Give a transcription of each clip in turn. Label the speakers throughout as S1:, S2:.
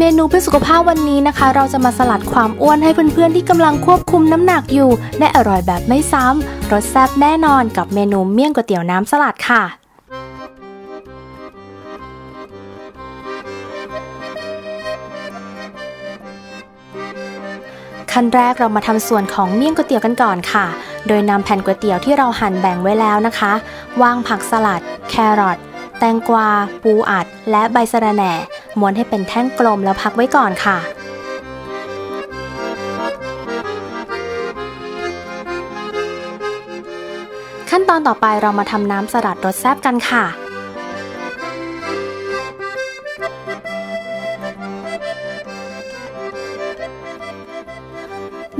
S1: เมนูเพื่อสุขภาพวันนี้นะคะ เราจะมาสลัดความอ้วนให้เพื่อนๆที่กำลังควบคุมน้ำหนักอยู่ ได้อร่อยแบบไม่ซ้ำรสแซ่บแน่นอนกับเมนูเมี่ยงก๋วยเตี๋ยวน้ำสลัดค่ะ ขั้นแรกเรามาทำส่วนของเมี่ยงก๋วยเตี๋ยวกันก่อนค่ะ โดยนำแผ่นก๋วยเตี๋ยวที่เราหั่นแบ่งไว้แล้วนะคะ วางผักสลัด แครอทแตงกวา ปูอัด และใบสะระแหน่ ม้วนให้เป็นแท่งกลมแล้วพักไว้ก่อนค่ะขั้นตอนต่อไปเรามาทำน้ำสลัดรสแซ่บกันค่ะ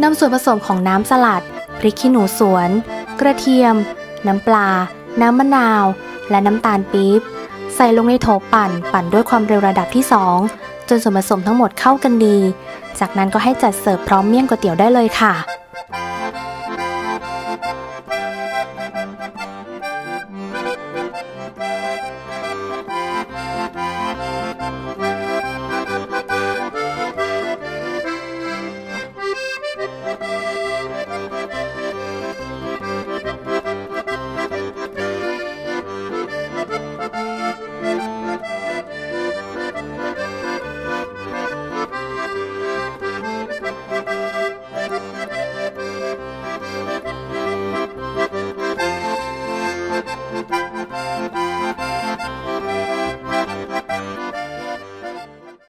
S1: นำส่วนผสมของน้ำสลัด พริกขี้หนูสวน กระเทียม น้ำปลา น้ำมะนาว และน้ำตาลปี๊บ ใส่ลงในโถปั่น ปั่นด้วยความเร็วระดับที่ 2 จนส่วนผสมทั้งหมดเข้ากันดี จากนั้นก็ให้จัดเสิร์ฟพร้อมเมี่ยงก๋วยเตี๋ยวได้เลยค่ะ